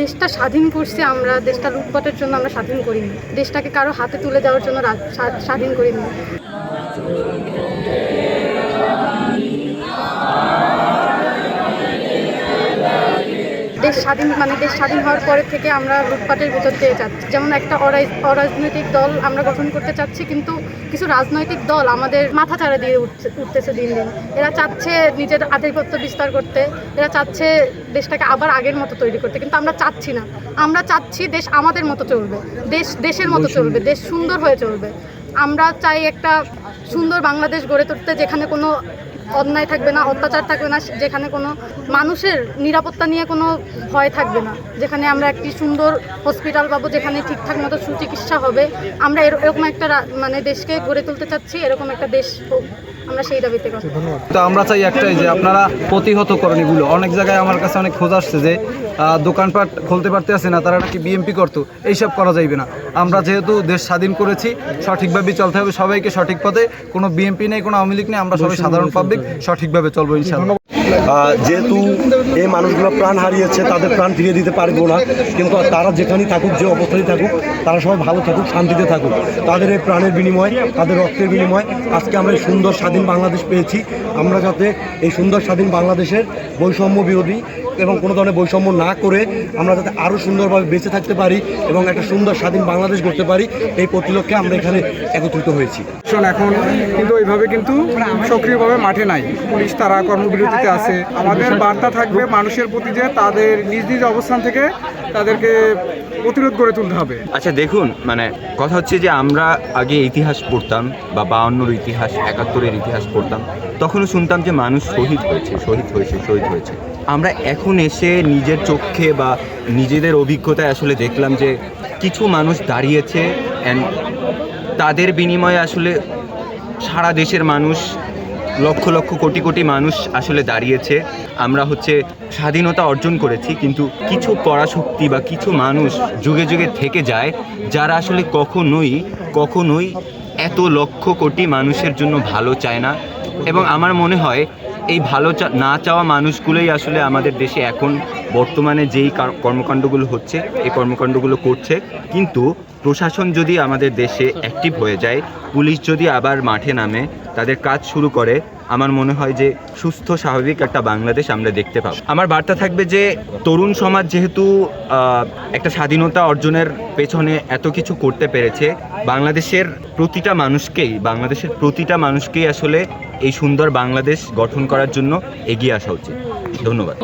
দেশটা স্বাধীন করছি আমরা, দেশটা লুটপাটের জন্য আমরা স্বাধীন করিনি। দেশটাকে কারও হাতে তুলে দেওয়ার জন্য স্বাধীন করিনি। দেশ স্বাধীন মানে দেশ স্বাধীন হওয়ার পরে থেকে আমরা লুটপাটের ভিতর দিয়ে যাচ্ছি। যেমন একটা অরাজনৈতিক দল আমরা গঠন করতে চাচ্ছি কিন্তু কিছু রাজনৈতিক দল আমাদের মাথা চাড়া দিয়ে উঠছে- উঠতেছে দিন দিন। এরা চাচ্ছে নিজের আধিপত্য বিস্তার করতে এরা চাচ্ছে দেশটাকে আবার আগের মতো তৈরি করতে কিন্তু আমরা চাচ্ছি না। আমরা চাচ্ছি দেশ আমাদের মতো চলবে দেশ দেশের মতো চলবে দেশ সুন্দর হয়ে চলবে। আমরা চাই একটা সুন্দর বাংলাদেশ গড়ে তুলতে যেখানে কোনো অন্যায় থাকবে না, অত্যাচার থাকবে না, যেখানে কোনো মানুষের নিরাপত্তা নিয়ে কোনো ভয় থাকবে না। যেখানে আমরা একটি সুন্দর হসপিটাল পাবো, যেখানে ঠিকঠাক মতো সুচিকিৎসা হবে। আমরা এরকম একটা মানে দেশকে গড়ে তুলতে চাচ্ছি, এরকম একটা দেশ আমরা সেই দাবিতে আমরা চাই একটাই যে আপনারা প্রতিহত করেন এগুলো। অনেক জায়গায় আমার কাছে অনেক খোঁজ আসছে যে দোকানপাট খুলতে পারতে আছে না, তারা নাকি বিএমপি করতো, এইসব করা যাইবে না। আমরা যেহেতু দেশ স্বাধীন করেছি, সঠিকভাবে চলতে হবে সবাইকে সঠিক পথে, কোনো বিএমপি নেই, কোনো আওয়ামী লীগ নেই, আমরা সবাই সাধারণ পাবলিক সঠিকভাবে চলবো ইনশাআল্লাহ। যেহেতু এই মানুষগুলো প্রাণ হারিয়েছে, তাদের প্রাণ ফিরিয়ে দিতে পারব না, কিন্তু তারা যেখানেই থাকুক, যে অবস্থায় থাকুক, তারা সবাই ভালো থাকুক, শান্তিতে থাকুক। তাদের এই প্রাণের বিনিময়, তাদের রক্তের বিনিময়, আজকে আমরা এই সুন্দর স্বাধীন বাংলাদেশ পেয়েছি। আমরা যাতে এই সুন্দর স্বাধীন বাংলাদেশের বৈষম্য বিরোধী এবং কোনো ধরনের বৈষম্য না করে আমরা যাতে আরও সুন্দরভাবে বেঁচে থাকতে পারি এবং একটা সুন্দর স্বাধীন বাংলাদেশ করতে পারি, এই প্রতিলক্ষে আমরা এখানে একত্রিত হয়েছি। এখন কিন্তু এইভাবে কিন্তু সক্রিয়ভাবে মাঠে নাই। পুলিশ তারা কর্মবিরতিতে আছে। আমাদের বার্তা থাকবে মানুষের প্রতি যে তাদের নিজ নিজ অবস্থান থেকে তাদেরকে প্রতিরোধ করে তুলতে হবে। আচ্ছা দেখুন মানে কথা হচ্ছে যে আমরা আগে ইতিহাস পড়তাম বা বাউন্নর ইতিহাস, একাত্তরের ইতিহাস পড়তাম, তখনও শুনতাম যে মানুষ শহীদ হয়েছে শহীদ হয়েছে শহীদ হয়েছে। আমরা এখন এসে নিজের চোখে বা নিজেদের অভিজ্ঞতায় আসলে দেখলাম যে কিছু মানুষ দাঁড়িয়েছে অ্যান্ড তাদের বিনিময়ে আসলে সারা দেশের মানুষ লক্ষ লক্ষ কোটি কোটি মানুষ আসলে দাঁড়িয়েছে। আমরা হচ্ছে স্বাধীনতা অর্জন করেছি, কিন্তু কিছু পরাশক্তি বা কিছু মানুষ যুগে যুগে থেকে যায়, যারা আসলে কখনোই কখনোই এত লক্ষ কোটি মানুষের জন্য ভালো চায় না। এবং আমার মনে হয়, এই ভালো না চাওয়া মানুষগুলোই আসলে আমাদের দেশে এখন বর্তমানে যেই কর্মকাণ্ডগুলো হচ্ছে, এই কর্মকাণ্ডগুলো করছে, কিন্তু প্রশাসন যদি আমাদের দেশে অ্যাক্টিভ হয়ে যায়, পুলিশ যদি আবার মাঠে নামে, তাদের কাজ শুরু করে, আমার মনে হয় যে সুস্থ, স্বাভাবিক একটা বাংলাদেশ আমরা দেখতে পাবো। আমার বার্তা থাকবে যে তরুণ সমাজ যেহেতু একটা স্বাধীনতা অর্জনের পেছনে এত কিছু করতে পেরেছে, বাংলাদেশের প্রতিটা মানুষকেই, বাংলাদেশের প্রতিটা মানুষকেই আসলে এই সুন্দর বাংলাদেশ গঠন করার জন্য এগিয়ে আসা উচিত। ধন্যবাদ।